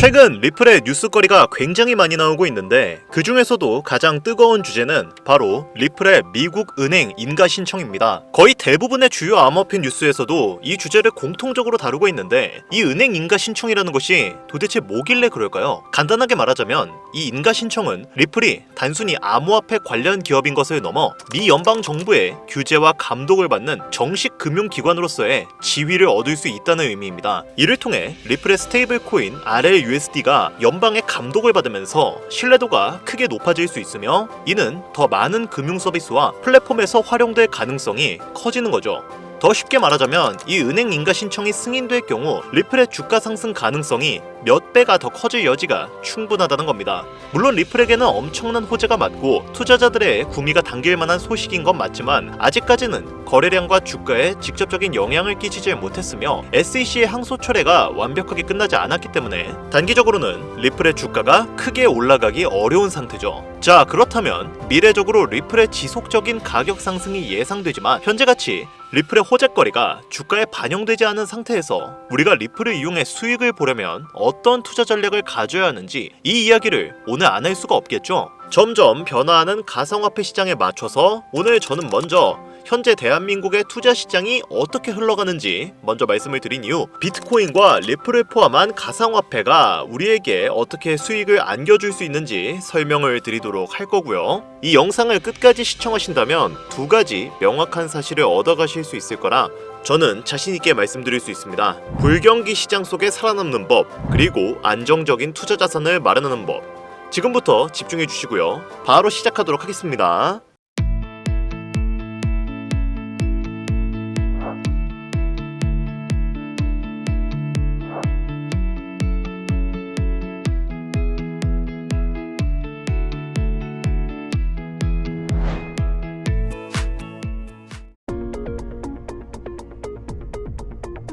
최근 리플의 뉴스거리가 굉장히 많이 나오고 있는데 그 중에서도 가장 뜨거운 주제는 바로 리플의 미국 은행 인가 신청입니다. 거의 대부분의 주요 암호화폐 뉴스에서도 이 주제를 공통적으로 다루고 있는데 이 은행 인가 신청이라는 것이 도대체 뭐길래 그럴까요? 간단하게 말하자면 이 인가 신청은 리플이 단순히 암호화폐 관련 기업인 것을 넘어 미 연방 정부의 규제와 감독을 받는 정식 금융 기관으로서의 지위를 얻을 수 있다는 의미입니다. 이를 통해 리플의 스테이블 코인 RLUSD가 연방의 감독을 받으면서 신뢰도가 크게 높아질 수 있으며 이는 더 많은 금융 서비스와 플랫폼에서 활용될 가능성이 커지는 거죠. 더 쉽게 말하자면 이 은행 인가 신청이 승인될 경우 리플의 주가 상승 가능성이 몇 배가 더 커질 여지가 충분하다는 겁니다. 물론 리플에게는 엄청난 호재가 맞고 투자자들의 구미가 당길 만한 소식인 건 맞지만 아직까지는 거래량과 주가에 직접적인 영향을 끼치지 못했으며 SEC의 항소 철회가 완벽하게 끝나지 않았기 때문에 단기적으로는 리플의 주가가 크게 올라가기 어려운 상태죠. 자 그렇다면 미래적으로 리플의 지속적인 가격 상승이 예상되지만 현재같이 리플의 호재거리가 주가에 반영되지 않은 상태에서 우리가 리플을 이용해 수익을 보려면 어떤 투자 전략을 가져야 하는지 이 이야기를 오늘 안 할 수가 없겠죠. 점점 변화하는 가상화폐 시장에 맞춰서 오늘 저는 먼저 현재 대한민국의 투자 시장이 어떻게 흘러가는지 먼저 말씀을 드린 이후 비트코인과 리플을 포함한 가상화폐가 우리에게 어떻게 수익을 안겨줄 수 있는지 설명을 드리도록 할 거고요. 이 영상을 끝까지 시청하신다면 두 가지 명확한 사실을 얻어가실 수 있을 거라 저는 자신있게 말씀드릴 수 있습니다. 불경기 시장 속에 살아남는 법, 그리고 안정적인 투자 자산을 마련하는 법. 지금부터 집중해 주시고요. 바로 시작하도록 하겠습니다.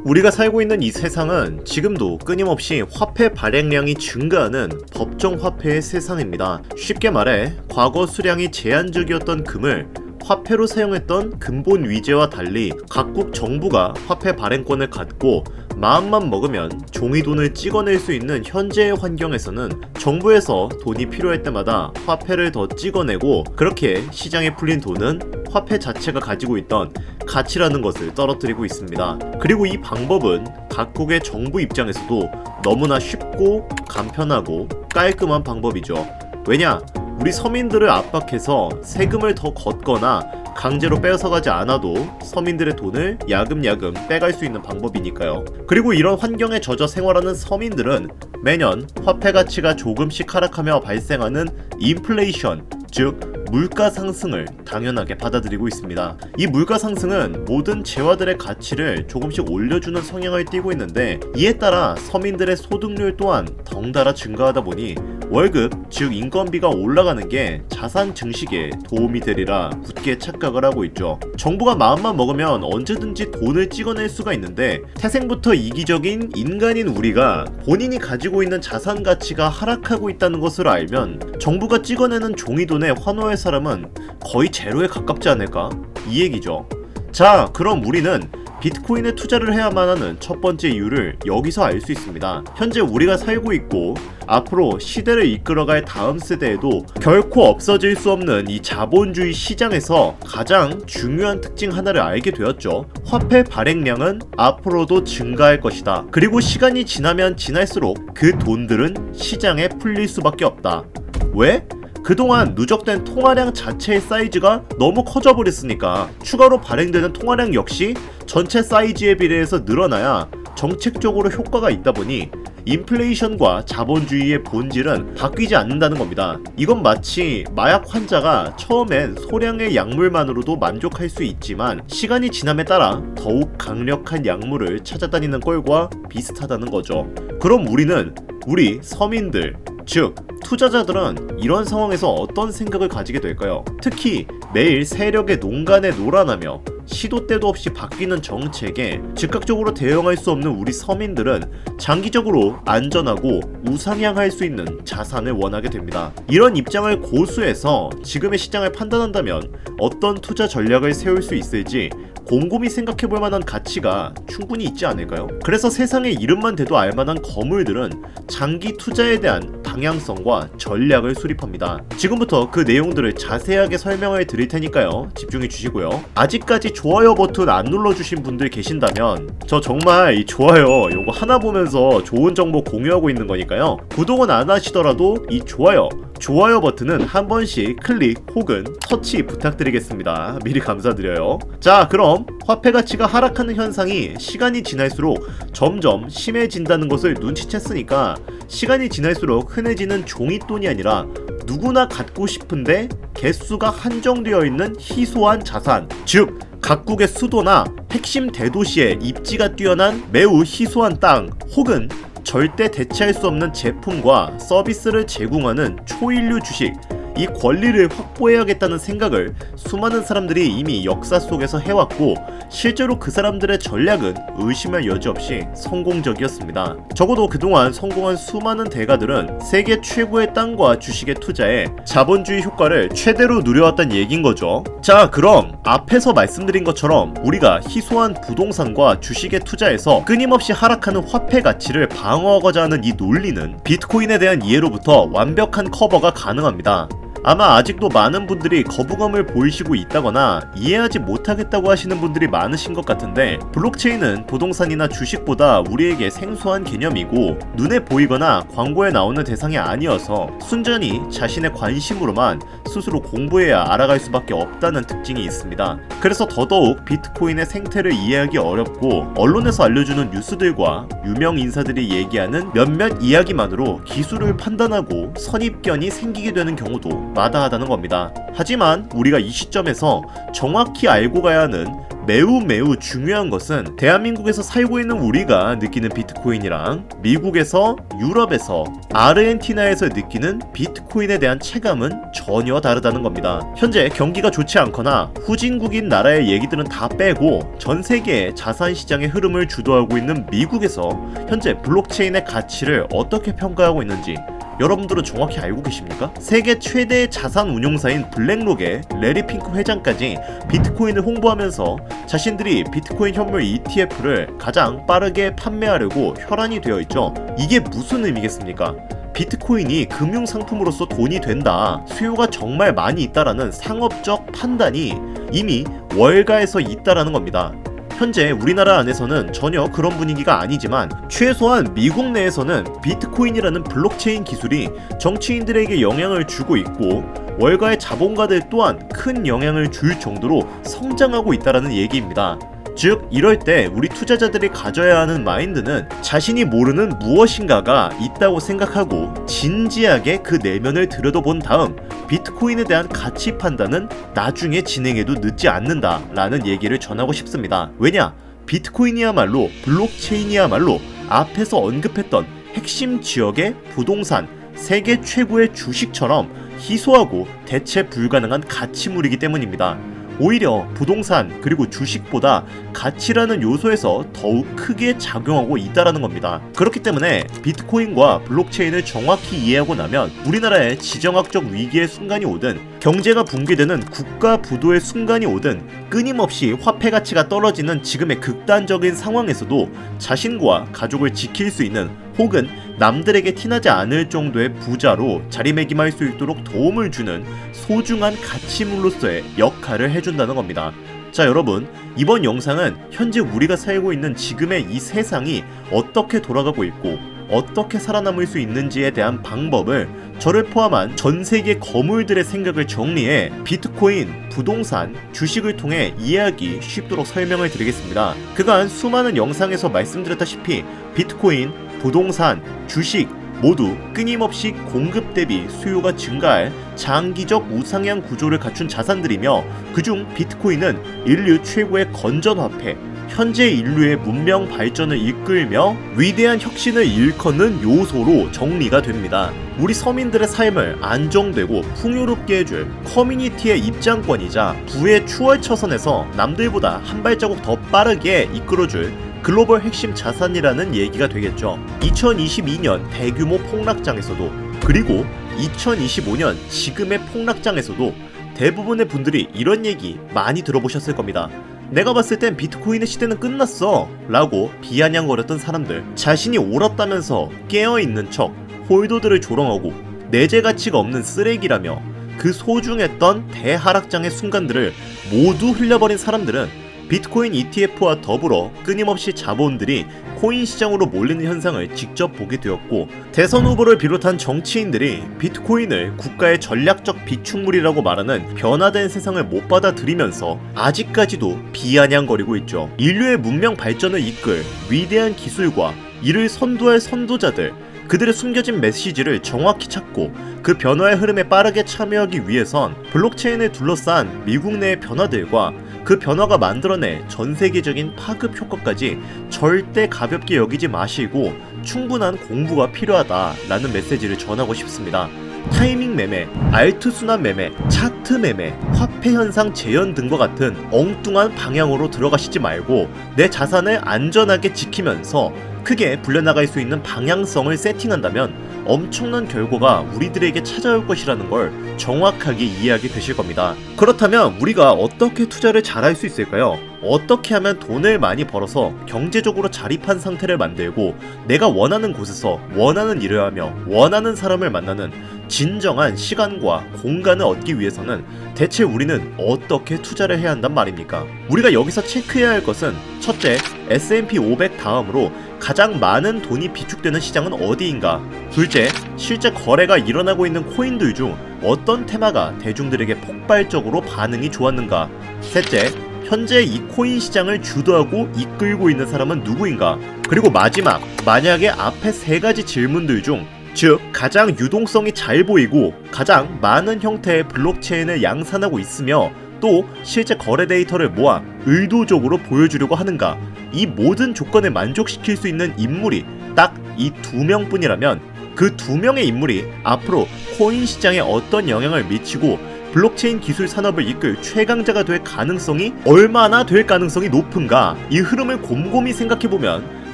우리가 살고 있는 이 세상은 지금도 끊임없이 화폐 발행량이 증가하는 법정 화폐의 세상입니다. 쉽게 말해 과거 수량이 제한적이었던 금을 화폐로 사용했던 근본 위제와 달리 각국 정부가 화폐 발행권을 갖고 마음만 먹으면 종이돈을 찍어낼 수 있는 현재의 환경에서는 정부에서 돈이 필요할 때마다 화폐를 더 찍어내고 그렇게 시장에 풀린 돈은 화폐 자체가 가지고 있던 가치라는 것을 떨어뜨리고 있습니다. 그리고 이 방법은 각국의 정부 입장에서도 너무나 쉽고 간편하고 깔끔한 방법이죠. 왜냐? 우리 서민들을 압박해서 세금을 더 걷거나 강제로 뺏어가지 않아도 서민들의 돈을 야금야금 빼갈 수 있는 방법이니까요. 그리고 이런 환경에 젖어 생활하는 서민들은 매년 화폐 가치가 조금씩 하락하며 발생하는 인플레이션, 즉 물가 상승을 당연하게 받아들이고 있습니다. 이 물가 상승은 모든 재화들의 가치를 조금씩 올려주는 성향을 띠고 있는데 이에 따라 서민들의 소득률 또한 덩달아 증가하다 보니 월급, 즉 인건비가 올라가는 게 자산 증식에 도움이 되리라 굳게 착각을 하고 있죠. 정부가 마음만 먹으면 언제든지 돈을 찍어낼 수가 있는데 태생부터 이기적인 인간인 우리가 본인이 가지고 있는 자산 가치가 하락하고 있다는 것을 알면 정부가 찍어내는 종이돈에 환호할 사람은 거의 제로에 가깝지 않을까? 이 얘기죠. 자, 그럼 우리는 비트코인에 투자를 해야만 하는 첫 번째 이유를 여기서 알 수 있습니다. 현재 우리가 살고 있고 앞으로 시대를 이끌어갈 다음 세대에도 결코 없어질 수 없는 이 자본주의 시장에서 가장 중요한 특징 하나를 알게 되었죠. 화폐 발행량은 앞으로도 증가할 것이다. 그리고 시간이 지나면 지날수록 그 돈들은 시장에 풀릴 수밖에 없다. 왜? 그동안 누적된 통화량 자체의 사이즈가 너무 커져버렸으니까 추가로 발행되는 통화량 역시 전체 사이즈에 비례해서 늘어나야 정책적으로 효과가 있다 보니 인플레이션과 자본주의의 본질은 바뀌지 않는다는 겁니다. 이건 마치 마약 환자가 처음엔 소량의 약물만으로도 만족할 수 있지만 시간이 지남에 따라 더욱 강력한 약물을 찾아다니는 꼴과 비슷하다는 거죠. 그럼 우리는 우리 서민들, 즉 투자자들은 이런 상황에서 어떤 생각을 가지게 될까요? 특히 매일 세력의 농간에 놀아나며 시도 때도 없이 바뀌는 정책에 즉각적으로 대응할 수 없는 우리 서민들은 장기적으로 안전하고 우상향할 수 있는 자산을 원하게 됩니다. 이런 입장을 고수해서 지금의 시장을 판단한다면 어떤 투자 전략을 세울 수 있을지 곰곰이 생각해 볼 만한 가치가 충분히 있지 않을까요? 그래서 세상에 이름만 대도 알만한 거물들은 장기 투자에 대한 방향성과 전략을 수립합니다. 지금부터 그 내용들을 자세하게 설명을 드릴 테니까요. 집중해 주시고요. 아직까지 좋아요 버튼 안 눌러주신 분들 계신다면 저 정말 이 좋아요 요거 하나 보면서 좋은 정보 공유하고 있는 거니까요. 구독은 안 하시더라도 이 좋아요 좋아요 버튼은 한 번씩 클릭 혹은 터치 부탁드리겠습니다. 미리 감사드려요. 자, 그럼 화폐 가치가 하락하는 현상이 시간이 지날수록 점점 심해진다는 것을 눈치챘으니까 시간이 지날수록 흔해지는 종이돈이 아니라 누구나 갖고 싶은데 개수가 한정되어 있는 희소한 자산, 즉 각국의 수도나 핵심 대도시에 입지가 뛰어난 매우 희소한 땅 혹은 절대 대체할 수 없는 제품과 서비스를 제공하는 초일류 주식 이 권리를 확보해야겠다는 생각을 수많은 사람들이 이미 역사 속에서 해왔고 실제로 그 사람들의 전략은 의심할 여지 없이 성공적이었습니다. 적어도 그동안 성공한 수많은 대가들은 세계 최고의 땅과 주식에 투자해 자본주의 효과를 최대로 누려왔단 얘긴 거죠. 자, 그럼 앞에서 말씀드린 것처럼 우리가 희소한 부동산과 주식에 투자해서 끊임없이 하락하는 화폐 가치를 방어하고자 하는 이 논리는 비트코인에 대한 이해로부터 완벽한 커버가 가능합니다. 아마 아직도 많은 분들이 거부감을 보이시고 있다거나 이해하지 못하겠다고 하시는 분들이 많으신 것 같은데 블록체인은 부동산이나 주식보다 우리에게 생소한 개념이고 눈에 보이거나 광고에 나오는 대상이 아니어서 순전히 자신의 관심으로만 스스로 공부해야 알아갈 수밖에 없다는 특징이 있습니다. 그래서 더더욱 비트코인의 생태를 이해하기 어렵고 언론에서 알려주는 뉴스들과 유명 인사들이 얘기하는 몇몇 이야기만으로 기술을 판단하고 선입견이 생기게 되는 경우도 마다하다는 겁니다. 하지만 우리가 이 시점에서 정확히 알고 가야 하는 매우 매우 중요한 것은 대한민국에서 살고 있는 우리가 느끼는 비트코인이랑 미국에서 유럽에서 아르헨티나에서 느끼는 비트코인에 대한 체감은 전혀 다르다는 겁니다. 현재 경기가 좋지 않거나 후진국인 나라의 얘기들은 다 빼고 전 세계의 자산 시장의 흐름을 주도하고 있는 미국에서 현재 블록체인의 가치를 어떻게 평가하고 있는지 여러분들은 정확히 알고 계십니까? 세계 최대의 자산 운용사인 블랙록의 레리 핑크 회장까지 비트코인을 홍보하면서 자신들이 비트코인 현물 ETF를 가장 빠르게 판매하려고 혈안이 되어 있죠. 이게 무슨 의미겠습니까? 비트코인이 금융 상품으로서 돈이 된다. 수요가 정말 많이 있다라는 상업적 판단이 이미 월가에서 있다라는 겁니다. 현재 우리나라 안에서는 전혀 그런 분위기가 아니지만 최소한 미국 내에서는 비트코인이라는 블록체인 기술이 정치인들에게 영향을 주고 있고 월가의 자본가들 또한 큰 영향을 줄 정도로 성장하고 있다라는 얘기입니다. 즉 이럴 때 우리 투자자들이 가져야 하는 마인드는 자신이 모르는 무엇인가가 있다고 생각하고 진지하게 그 내면을 들여다본 다음 비트코인에 대한 가치 판단은 나중에 진행해도 늦지 않는다 라는 얘기를 전하고 싶습니다. 왜냐? 비트코인이야말로 블록체인이야말로 앞에서 언급했던 핵심 지역의 부동산 세계 최고의 주식처럼 희소하고 대체 불가능한 가치물이기 때문입니다. 오히려 부동산 그리고 주식보다 가치라는 요소에서 더욱 크게 작용하고 있다라는 겁니다. 그렇기 때문에 비트코인과 블록체인을 정확히 이해하고 나면 우리나라의 지정학적 위기의 순간이 오든 경제가 붕괴되는 국가 부도의 순간이 오든 끊임없이 화폐 가치가 떨어지는 지금의 극단적인 상황에서도 자신과 가족을 지킬 수 있는 혹은 남들에게 티나지 않을 정도의 부자로 자리매김할 수 있도록 도움을 주는 소중한 가치물로서의 역할을 해준다는 겁니다. 자 여러분 이번 영상은 현재 우리가 살고 있는 지금의 이 세상이 어떻게 돌아가고 있고 어떻게 살아남을 수 있는지에 대한 방법을 저를 포함한 전 세계 거물들의 생각을 정리해 비트코인, 부동산, 주식을 통해 이해하기 쉽도록 설명을 드리겠습니다. 그간 수많은 영상에서 말씀드렸다시피 비트코인, 부동산, 주식 모두 끊임없이 공급 대비 수요가 증가할 장기적 우상향 구조를 갖춘 자산들이며 그중 비트코인은 인류 최고의 건전 화폐, 현재 인류의 문명 발전을 이끌며 위대한 혁신을 일컫는 요소로 정리가 됩니다. 우리 서민들의 삶을 안정되고 풍요롭게 해줄 커뮤니티의 입장권이자 부의 추월 처선에서 남들보다 한 발자국 더 빠르게 이끌어줄 글로벌 핵심 자산이라는 얘기가 되겠죠. 2022년 대규모 폭락장에서도 그리고 2025년 지금의 폭락장에서도 대부분의 분들이 이런 얘기 많이 들어보셨을 겁니다. 내가 봤을 땐 비트코인의 시대는 끝났어 라고 비아냥거렸던 사람들. 자신이 옳았다면서 깨어있는 척 홀더들을 조롱하고 내재 가치가 없는 쓰레기라며 그 소중했던 대하락장의 순간들을 모두 흘려버린 사람들은 비트코인 ETF와 더불어 끊임없이 자본들이 코인 시장으로 몰리는 현상을 직접 보게 되었고 대선 후보를 비롯한 정치인들이 비트코인을 국가의 전략적 비축물이라고 말하는 변화된 세상을 못 받아들이면서 아직까지도 비아냥거리고 있죠. 인류의 문명 발전을 이끌 위대한 기술과 이를 선도할 선도자들 그들의 숨겨진 메시지를 정확히 찾고 그 변화의 흐름에 빠르게 참여하기 위해선 블록체인을 둘러싼 미국 내의 변화들과 그 변화가 만들어낼 전 세계적인 파급 효과까지 절대 가볍게 여기지 마시고 충분한 공부가 필요하다라는 메시지를 전하고 싶습니다. 타이밍 매매, 알트 순환 매매, 차트 매매, 화폐 현상 재현 등과 같은 엉뚱한 방향으로 들어가시지 말고 내 자산을 안전하게 지키면서 크게 불려나갈 수 있는 방향성을 세팅한다면 엄청난 결과가 우리들에게 찾아올 것이라는 걸 정확하게 이해하게 되실 겁니다. 그렇다면 우리가 어떻게 투자를 잘할 수 있을까요? 어떻게 하면 돈을 많이 벌어서 경제적으로 자립한 상태를 만들고 내가 원하는 곳에서 원하는 일을 하며 원하는 사람을 만나는 진정한 시간과 공간을 얻기 위해서는 대체 우리는 어떻게 투자를 해야 한단 말입니까? 우리가 여기서 체크해야 할 것은 첫째, S&P 500 다음으로 가장 많은 돈이 비축되는 시장은 어디인가? 둘째, 실제 거래가 일어나고 있는 코인들 중 어떤 테마가 대중들에게 폭발적으로 반응이 좋았는가? 셋째, 현재 이 코인 시장을 주도하고 이끌고 있는 사람은 누구인가? 그리고 마지막, 만약에 앞에 세 가지 질문들 중 즉, 가장 유동성이 잘 보이고 가장 많은 형태의 블록체인을 양산하고 있으며 또 실제 거래 데이터를 모아 의도적으로 보여주려고 하는가. 이 모든 조건을 만족시킬 수 있는 인물이 딱 이 두 명뿐이라면 그 두 명의 인물이 앞으로 코인 시장에 어떤 영향을 미치고 블록체인 기술 산업을 이끌 최강자가 될 가능성이 얼마나 될 가능성이 높은가. 이 흐름을 곰곰이 생각해보면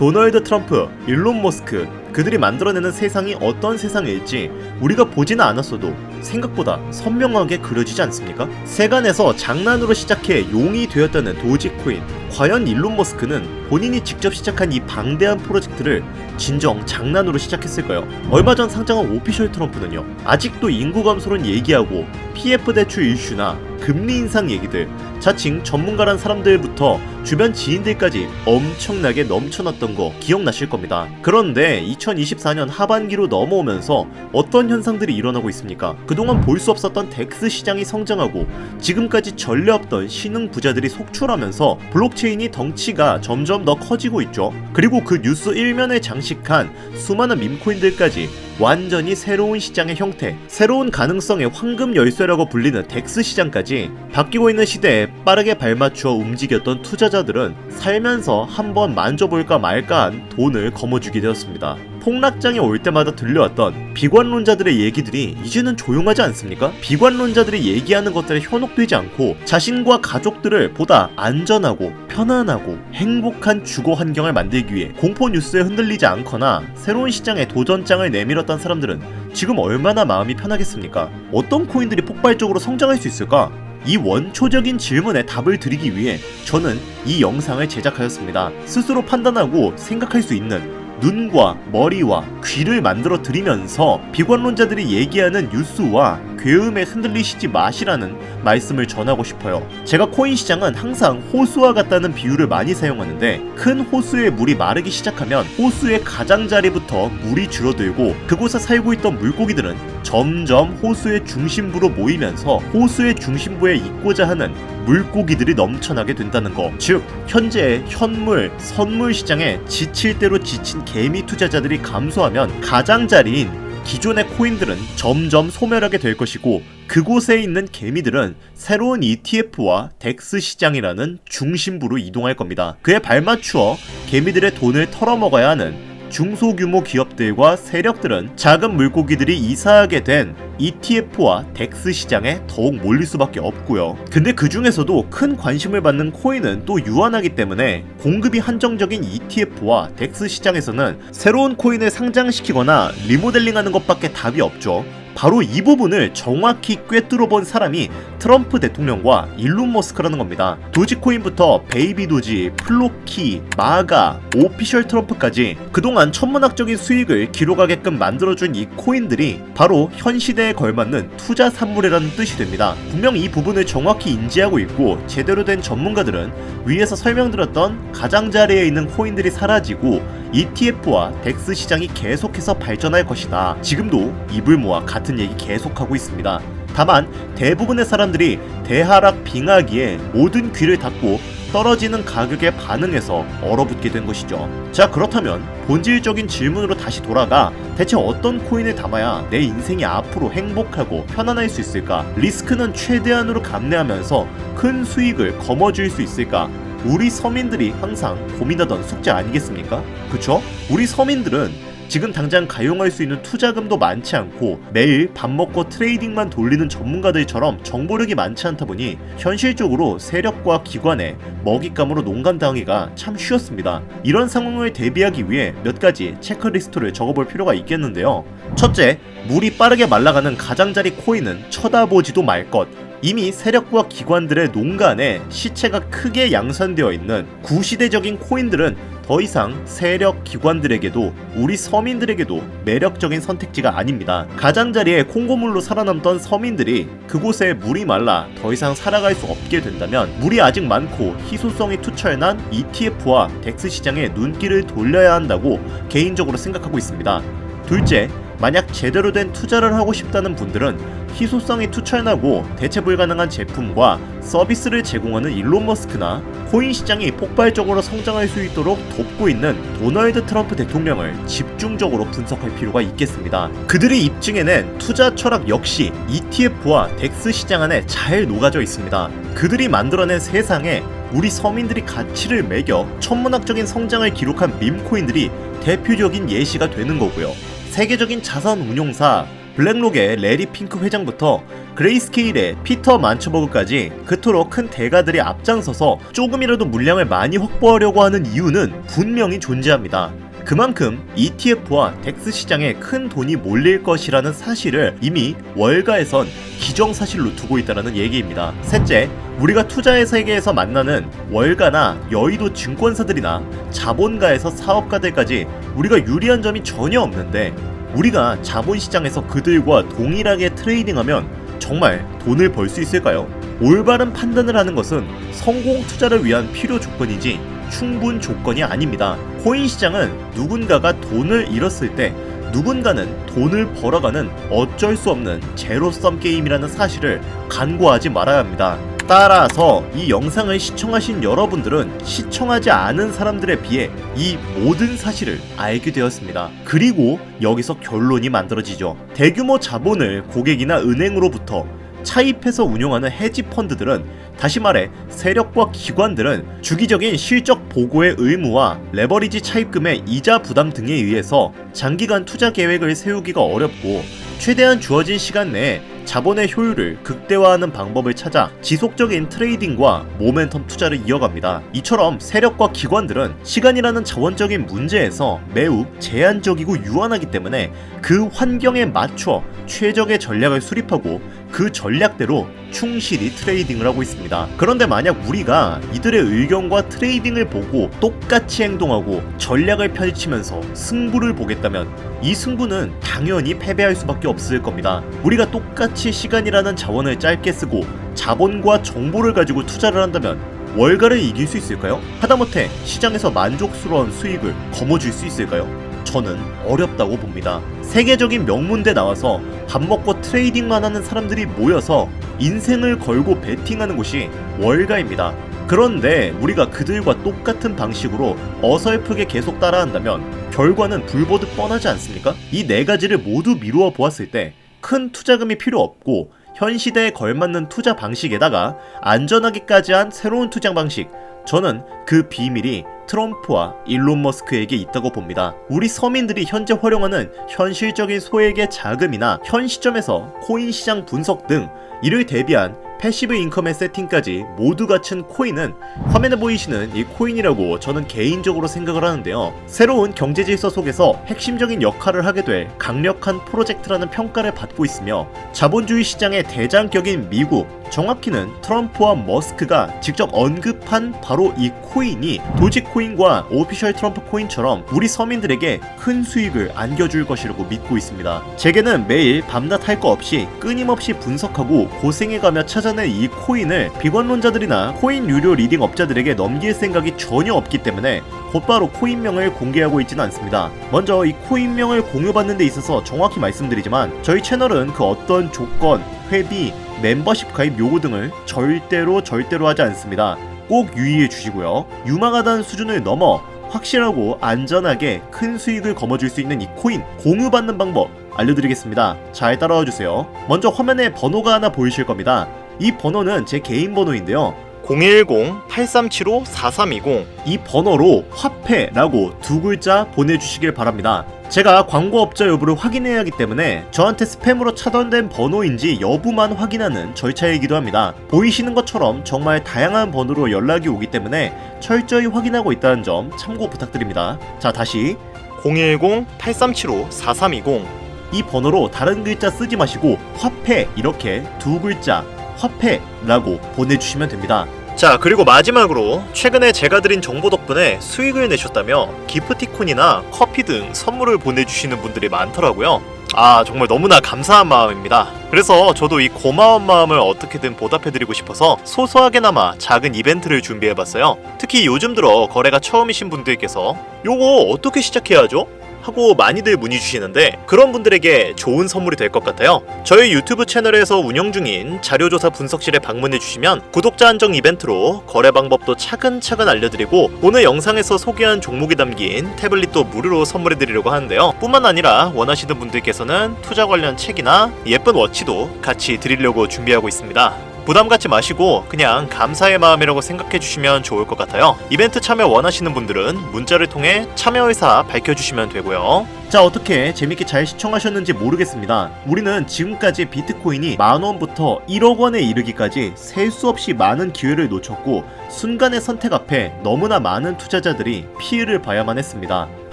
도널드 트럼프, 일론 머스크 그들이 만들어내는 세상이 어떤 세상일지 우리가 보지는 않았어도 생각보다 선명하게 그려지지 않습니까? 세간에서 장난으로 시작해 용이 되었다는 도지코인 과연 일론 머스크는 본인이 직접 시작한 이 방대한 프로젝트를 진정 장난으로 시작했을까요? 얼마 전 상장한 오피셜 트럼프는요 아직도 인구 감소론 얘기하고 PF 대출 이슈나 금리 인상 얘기들 자칭 전문가란 사람들부터 주변 지인들까지 엄청나게 넘쳐났던 거 기억나실 겁니다. 그런데 2024년 하반기로 넘어오면서 어떤 현상들이 일어나고 있습니까? 그동안 볼 수 없었던 덱스 시장이 성장하고 지금까지 전례 없던 신흥 부자들이 속출하면서 블록체인이 덩치가 점점 더 커지고 있죠. 그리고 그 뉴스 일면에 장식한 수많은 밈코인들까지 완전히 새로운 시장의 형태, 새로운 가능성의 황금 열쇠라고 불리는 덱스 시장까지 바뀌고 있는 시대에 빠르게 발맞추어 움직였던 투자자들은 살면서 한번 만져볼까 말까 한 돈을 거머쥐게 되었습니다. 폭락장이 올 때마다 들려왔던 비관론자들의 얘기들이 이제는 조용하지 않습니까? 비관론자들이 얘기하는 것들에 현혹되지 않고 자신과 가족들을 보다 안전하고 편안하고 행복한 주거 환경을 만들기 위해 공포 뉴스에 흔들리지 않거나 새로운 시장에 도전장을 내밀었던 사람들은 지금 얼마나 마음이 편하겠습니까? 어떤 코인들이 폭발적으로 성장할 수 있을까? 이 원초적인 질문에 답을 드리기 위해 저는 이 영상을 제작하였습니다. 스스로 판단하고 생각할 수 있는 눈과 머리와 귀를 만들어 드리면서 비관론자들이 얘기하는 뉴스와 괴음에 흔들리시지 마시라는 말씀을 전하고 싶어요. 제가 코인 시장은 항상 호수와 같다는 비유를 많이 사용하는데 큰 호수의 물이 마르기 시작하면 호수의 가장자리부터 물이 줄어들고 그곳에 살고 있던 물고기들은 점점 호수의 중심부로 모이면서 호수의 중심부에 있고자 하는 물고기들이 넘쳐나게 된다는 거. 즉, 현재 현물, 선물 시장에 지칠 대로 지친 개미 투자자들이 감소하면 가장자리인 기존의 코인들은 점점 소멸하게 될 것이고 그곳에 있는 개미들은 새로운 ETF와 덱스 시장이라는 중심부로 이동할 겁니다. 그에 발맞추어 개미들의 돈을 털어먹어야 하는 중소규모 기업들과 세력들은 작은 물고기들이 이사하게 된 ETF와 덱스 시장에 더욱 몰릴 수밖에 없고요. 근데 그 중에서도 큰 관심을 받는 코인은 또 유한하기 때문에 공급이 한정적인 ETF와 덱스 시장에서는 새로운 코인을 상장시키거나 리모델링하는 것밖에 답이 없죠. 바로 이 부분을 정확히 꿰뚫어 본 사람이 트럼프 대통령과 일론 머스크라는 겁니다. 도지코인부터 베이비 도지, 플로키, 마가, 오피셜 트럼프까지 그동안 천문학적인 수익을 기록하게끔 만들어준 이 코인들이 바로 현 시대에 걸맞는 투자 산물이라는 뜻이 됩니다. 분명 이 부분을 정확히 인지하고 있고 제대로 된 전문가들은 위에서 설명드렸던 가장자리에 있는 코인들이 사라지고 ETF와 덱스 시장이 계속해서 발전할 것이다. 지금도 입을 모아 같은 얘기 계속하고 있습니다. 다만 대부분의 사람들이 대하락 빙하기에 모든 귀를 닫고 떨어지는 가격에 반응해서 얼어붙게 된 것이죠. 자, 그렇다면 본질적인 질문으로 다시 돌아가 대체 어떤 코인을 담아야 내 인생이 앞으로 행복하고 편안할 수 있을까? 리스크는 최대한으로 감내하면서 큰 수익을 거머쥘 수 있을까? 우리 서민들이 항상 고민하던 숙제 아니겠습니까? 그쵸? 우리 서민들은 지금 당장 가용할 수 있는 투자금도 많지 않고 매일 밥 먹고 트레이딩만 돌리는 전문가들처럼 정보력이 많지 않다 보니 현실적으로 세력과 기관에 먹잇감으로 농간당하기가 참 쉬웠습니다. 이런 상황을 대비하기 위해 몇 가지 체크리스트를 적어볼 필요가 있겠는데요. 첫째, 물이 빠르게 말라가는 가장자리 코인은 쳐다보지도 말 것. 이미 세력과 기관들의 농간에 시체가 크게 양산되어 있는 구시대적인 코인들은 더 이상 세력 기관들에게도 우리 서민들에게도 매력적인 선택지가 아닙니다. 가장자리에 콩고물로 살아남던 서민들이 그곳에 물이 말라 더 이상 살아갈 수 없게 된다면 물이 아직 많고 희소성이 투철난 ETF와 덱스 시장에 눈길을 돌려야 한다고 개인적으로 생각하고 있습니다. 둘째, 만약 제대로 된 투자를 하고 싶다는 분들은 희소성이 투철나고 대체 불가능한 제품과 서비스를 제공하는 일론 머스크나 코인 시장이 폭발적으로 성장할 수 있도록 돕고 있는 도널드 트럼프 대통령을 집중적으로 분석할 필요가 있겠습니다. 그들이 입증해낸 투자 철학 역시 ETF와 덱스 시장 안에 잘 녹아져 있습니다. 그들이 만들어낸 세상에 우리 서민들이 가치를 매겨 천문학적인 성장을 기록한 밈코인들이 대표적인 예시가 되는 거고요. 세계적인 자산 운용사 블랙록의 레리 핑크 회장부터 그레이스케일의 피터 만츠버그까지 그토록 큰 대가들이 앞장서서 조금이라도 물량을 많이 확보하려고 하는 이유는 분명히 존재합니다. 그만큼 ETF와 덱스 시장에 큰 돈이 몰릴 것이라는 사실을 이미 월가에선 기정사실로 두고 있다는 얘기입니다. 셋째, 우리가 투자의 세계에서 만나는 월가나 여의도 증권사들이나 자본가에서 사업가들까지 우리가 유리한 점이 전혀 없는데 우리가 자본시장에서 그들과 동일하게 트레이딩하면 정말 돈을 벌 수 있을까요? 올바른 판단을 하는 것은 성공 투자를 위한 필요 조건이지 충분 조건이 아닙니다. 코인 시장은 누군가가 돈을 잃었을 때 누군가는 돈을 벌어가는 어쩔 수 없는 제로섬 게임이라는 사실을 간과하지 말아야 합니다. 따라서 이 영상을 시청하신 여러분들은 시청하지 않은 사람들에 비해 이 모든 사실을 알게 되었습니다. 그리고 여기서 결론이 만들어지죠. 대규모 자본을 고객이나 은행으로부터 차입해서 운용하는 헤지 펀드들은 다시 말해 세력과 기관들은 주기적인 실적 보고의 의무와 레버리지 차입금의 이자 부담 등에 의해서 장기간 투자 계획을 세우기가 어렵고 최대한 주어진 시간 내에 자본의 효율을 극대화하는 방법을 찾아 지속적인 트레이딩과 모멘텀 투자를 이어갑니다. 이처럼 세력과 기관들은 시간이라는 자원적인 문제에서 매우 제한적이고 유한하기 때문에 그 환경에 맞춰 최적의 전략을 수립하고 그 전략대로 충실히 트레이딩을 하고 있습니다. 그런데 만약 우리가 이들의 의견과 트레이딩을 보고 똑같이 행동하고 전략을 펼치면서 승부를 보겠다면 이 승부는 당연히 패배할 수밖에 없을 겁니다. 우리가 똑같이 시간이라는 자원을 짧게 쓰고 자본과 정보를 가지고 투자를 한다면 월가를 이길 수 있을까요? 하다못해 시장에서 만족스러운 수익을 거머쥘 수 있을까요? 저는 어렵다고 봅니다. 세계적인 명문대 나와서 밥 먹고 트레이딩만 하는 사람들이 모여서 인생을 걸고 베팅하는 곳이 월가입니다. 그런데 우리가 그들과 똑같은 방식으로 어설프게 계속 따라한다면 결과는 불보듯 뻔하지 않습니까? 이 네 가지를 모두 미루어 보았을 때 큰 투자금이 필요 없고 현 시대에 걸맞는 투자 방식에다가 안전하기까지 한 새로운 투자 방식 저는 그 비밀이 트럼프와 일론 머스크에게 있다고 봅니다. 우리 서민들이 현재 활용하는 현실적인 소액의 자금이나 현 시점에서 코인 시장 분석 등 이를 대비한 패시브 인컴의 세팅까지 모두 갖춘 코인은 화면에 보이시는 이 코인이라고 저는 개인적으로 생각을 하는데요. 새로운 경제 질서 속에서 핵심적인 역할을 하게 될 강력한 프로젝트라는 평가를 받고 있으며 자본주의 시장의 대장격인 미국, 정확히는 트럼프와 머스크가 직접 언급한 바로 이 코인이 도지코인 과 오피셜 트럼프 코인처럼 우리 서민들에게 큰 수익을 안겨줄 것이라고 믿고 있습니다. 제게는 매일 밤낮 할 거 없이 끊임없이 분석하고 고생해가며 찾아낸 이 코인을 비관론자들이나 코인 유료 리딩 업자들에게 넘길 생각이 전혀 없기 때문에 곧바로 코인명을 공개하고 있지는 않습니다. 먼저 이 코인명을 공유받는 데 있어서 정확히 말씀드리지만 저희 채널은 그 어떤 조건, 회비, 멤버십 가입 요구 등을 절대로 절대로 하지 않습니다. 꼭 유의해 주시고요. 유망하다는 수준을 넘어 확실하고 안전하게 큰 수익을 거머쥘 수 있는 이 코인 공유받는 방법 알려드리겠습니다. 잘 따라와 주세요. 먼저 화면에 번호가 하나 보이실 겁니다. 이 번호는 제 개인 번호인데요. 010-8375-4320 이 번호로 화폐라고 두 글자 보내주시길 바랍니다. 제가 광고업자 여부를 확인해야 하기 때문에 저한테 스팸으로 차단된 번호인지 여부만 확인하는 절차이기도 합니다. 보이시는 것처럼 정말 다양한 번호로 연락이 오기 때문에 철저히 확인하고 있다는 점 참고 부탁드립니다. 자 다시 010-8375-4320 이 번호로 다른 글자 쓰지 마시고 화폐 이렇게 두 글자 화폐라고 보내주시면 됩니다. 자 그리고 마지막으로 최근에 제가 드린 정보 덕분에 수익을 내셨다며 기프티콘이나 커피 등 선물을 보내주시는 분들이 많더라고요. 아 정말 너무나 감사한 마음입니다. 그래서 저도 이 고마운 마음을 어떻게든 보답해드리고 싶어서 소소하게나마 작은 이벤트를 준비해봤어요. 특히 요즘 들어 거래가 처음이신 분들께서 요거 어떻게 시작해야 하죠? 하고 많이들 문의 주시는데 그런 분들에게 좋은 선물이 될 것 같아요. 저희 유튜브 채널에서 운영 중인 자료조사 분석실에 방문해 주시면 구독자 한정 이벤트로 거래 방법도 차근차근 알려드리고 오늘 영상에서 소개한 종목이 담긴 태블릿도 무료로 선물해 드리려고 하는데요. 뿐만 아니라 원하시는 분들께서는 투자 관련 책이나 예쁜 워치도 같이 드리려고 준비하고 있습니다. 부담 갖지 마시고 그냥 감사의 마음이라고 생각해 주시면 좋을 것 같아요. 이벤트 참여 원하시는 분들은 문자를 통해 참여 의사 밝혀주시면 되고요. 자 어떻게 재밌게 잘 시청하셨는지 모르겠습니다. 우리는 지금까지 비트코인이 만원부터 1억 원에 이르기까지 셀 수 없이 많은 기회를 놓쳤고 순간의 선택 앞에 너무나 많은 투자자들이 피해를 봐야만 했습니다.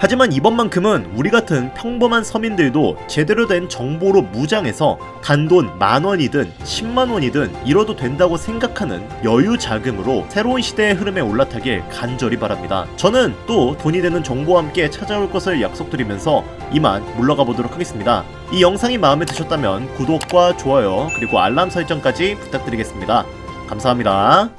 하지만 이번만큼은 우리 같은 평범한 서민들도 제대로 된 정보로 무장해서 단돈 만 원이든 10만 원이든 잃어도 된다고 생각하는 여유 자금으로 새로운 시대의 흐름에 올라타길 간절히 바랍니다. 저는 또 돈이 되는 정보와 함께 찾아올 것을 약속드리면서 이만 물러가 보도록 하겠습니다. 이 영상이 마음에 드셨다면 구독과 좋아요 그리고 알람 설정까지 부탁드리겠습니다. 감사합니다.